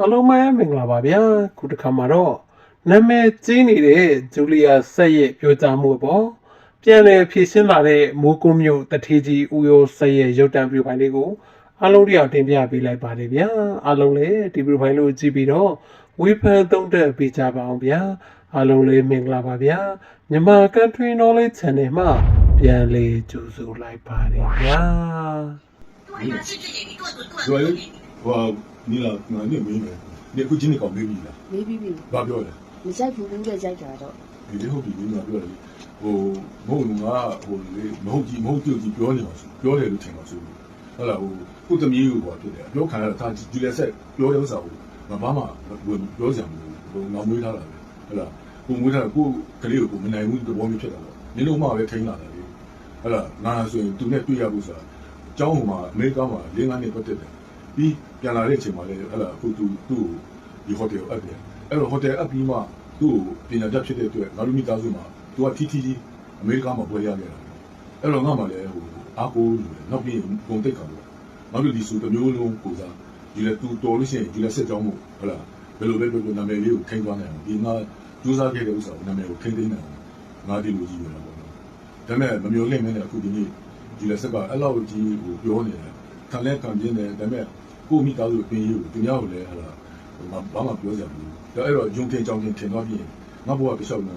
အားလုံးပဲမင်္ဂလာပါဗျာခုတစ်ခါမှာတော့နာမည်ကြီးနေတဲ့ဂျူလီယာဆက်ရဲ့ပြောကြားမှုပေါ့ပြန်လည်ဖြည့်ရှင်းလာတဲ့မိုးကုံးမျိုးတထေးကြီးဦးရောဆက်ရဲ့ရုပ်တံပြိုဖိုင်လေးကိုအားလုံးတရားတင်ပြပေးလိုက်ပါတယ်ဗျာအားလုံးလည်းဒီပြိုဖိုင်လို့ကြည့်ပြီးတော့ဝေဖန်သုံးသပ်ပေးကြပါအောင်ဗျာအားလုံးလည်းမင်္ဂလာပါဗျာမြန်မာ Country Knowledge Channel မှာပြန်လည်ကြိုဆိုလိုက်ပါတယ်ဗျာ对呀， နီလာငါနဲ့မင်းနဲ့ဒီအခုချင်းနေကောင်မေးပြီလားမေးပြီးပြီဘာပြောလဲမဆိုင်ဘူးဘူးတဲ့ကြိုက်တာတော့ဒီလိုဟုတ်ပြီမင်းကပြောတယ်ဟိုမဟုတ်ငါဟိုလေမဟုတ်ကြီးမဟုတ်ကြီးပြောနေအောင်ဆိုပြောတယ်လို့ထင်ပါဆိုဟုတ်လားဟိုကိုသမီးကိုပေါ့ဖြစ်တယ်ပြောခံရတာဒီလက်ဆက်ပြောတဲ့ဥစ္စာကိုငါဘာမှပြောစရာမလိုဘူးဟိုငါမွေးထားတာပဲဟုတ်လားကိုမွေးထားကိုကလေးကိုကိုမနိုင်ဘူးသဘောမျိုးဖြစ်တာပေါ့နင်တို့မှပဲထိန်းလာတယ်လေဟုတ်လားငါဆိုရင်သူနဲ့တွေ့ရဖို့ဆိုတာအเจ้าဟိုမှာအမေရိကန်မှာ၄-၅နှစ်ပတ်သက်တယ် ပြီးပြန်လာတဲ့အချိန်မှာလည်းဟုတ်လားအခုသူသူ့ကိုဒီဟိုတယ်အပ်တယ်အဲ့တော့ဟိုတယ်အပ်ပြီးမှသူ့ကိုပညာတတ်ဖြစ်တဲ့အတွက်ငါတို့မိသားစုမှာသူကထီထီကြီးအမေရိကန်မှာပွဲရခဲ့တာအဲ့တော့ငါမှလည်းဟိုအားကိုးလို့နောက်ပြီးပုံတိတ်ကောင်တော့ငါတို့ဒီစုတစ်မျိုးလုံးကိုစားဒီလေသူတော်လို့ရှိရင်ဒီလေဆက်ကြောင်းမို့ဟုတ်လားဘယ်လိုပဲပြောပြောနာမည်လေးကိုထိန်းသွားနိုင်အောင်ဒီငါကြိုးစားခဲ့တဲ့ဥစ္စာကိုနာမည်ကိုထိန်းသိမ်းနိုင်အောင်ငါဒီလိုကြီးပဲလားပေါ့နော်ဒါပေမဲ့မမျိုးလင့်မင်းနဲ့အခုဒီနေ့ဒီလေဆက်ကအဲ့လောက်ကြီးဟိုပြောနေတယ်ခံလဲခံပြင်းတယ်ဒါပေမဲ့ ကိုမိသားစုပင်ရေးကိုသူများကိုလည်းဟလာဘာမှပြောစရာမလိုဒါအဲ့တော့ယုံထင်ကြောင်ထင်ထင်သွားပြီးငါဘဝတစ်လျှောက်က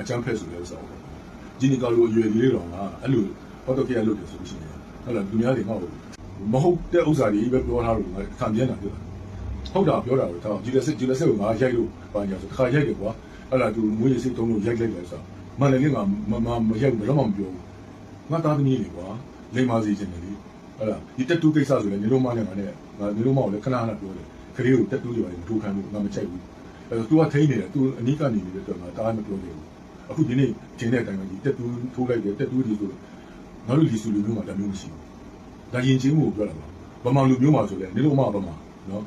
အချမ်းဖက်ဆိုတဲ့ဥစ္စာပေါ့ဂျင်းနီကာလိုအရွယ်လေးတော်ကအဲ့လိုဟောတော့ကြရလို့တယ်ဆိုလို့ရှိရင်ဟုတ်လားသူများတွေငါ့ကိုမဟုတ်တဲ့ဥစ္စာတွေပဲပြောထားလို့ငါခံပြင်းတာပြောတာဟုတ်တာပြောတာကိုတော့ဂျီလက်စစ်ဂျီလက်စစ်ကိုငါရိုက်လို့ပါညာဆိုတစ်ခါရိုက်တယ်ကွာအဲ့ဒါသူမွေးရစိတ်တုံးလို့ရိုက်လိုက်တယ်ဆိုမှန်တယ်လေငါမမမရိုက်ဘူးတော့မှမပြောဘူးငါသားသမီးတွေကွာလိမ္မာစီခြင်းတယ်လေ ဟုတ်လားဒီတက်တူးကိစ္စဆိုလည်းနေလုံးမနဲ့ငါနဲ့ငါနေလုံးမကိုလည်းခဏခဏပြောတယ်ခရီးကိုတက်တူးတွေပါထိုးခံလို့ငါမချိုက်ဘူးအဲသူကထိန်းနေတယ်သူအနိကနေနေတဲ့အတွက်ငါတားမပြောသေးဘူးအခုဒီနေ့ထင်တဲ့အတိုင်းပဲဒီတက်တူးထိုးလိုက်တယ်တက်တူးဒီဆိုငါတို့ဒီစုလူမျိုးမှာတမျိုးမရှိဘူးဒါရင်ချင်းကိုပြောတာပါဗမာလူမျိုးမှာဆိုလဲနေလုံးမဗမာနော်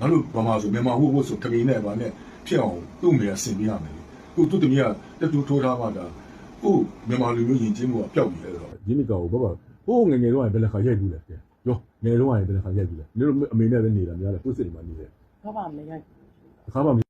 ငါတို့ဗမာဆိုမြန်မာဟုတ်ဟုတ်ဆိုခမင်းနဲ့ဗာနဲ့ဖြစ်အောင်သူ့မေကဆင်ပြရမယ်ခုသူ့တမီးကတက်တူးထိုးထားမှဒါခုမြန်မာလူမျိုးရင်ချင်းကိုပျောက်နေတယ်တော့ဒီနေ့ကောင်ဘာဘာ ဟိုငငယ်တော့ဘယ်လက်ခါရိုက်ဘူးလဲပြောငယ်တော့ဘယ်လက်ခါရိုက်ဘူးလဲနေလို့အမေနဲ့ပဲနေတာများတယ်ကိုယ်စစ်နေမှနေတယ်ဘာမှမရိုက်အခါမှမ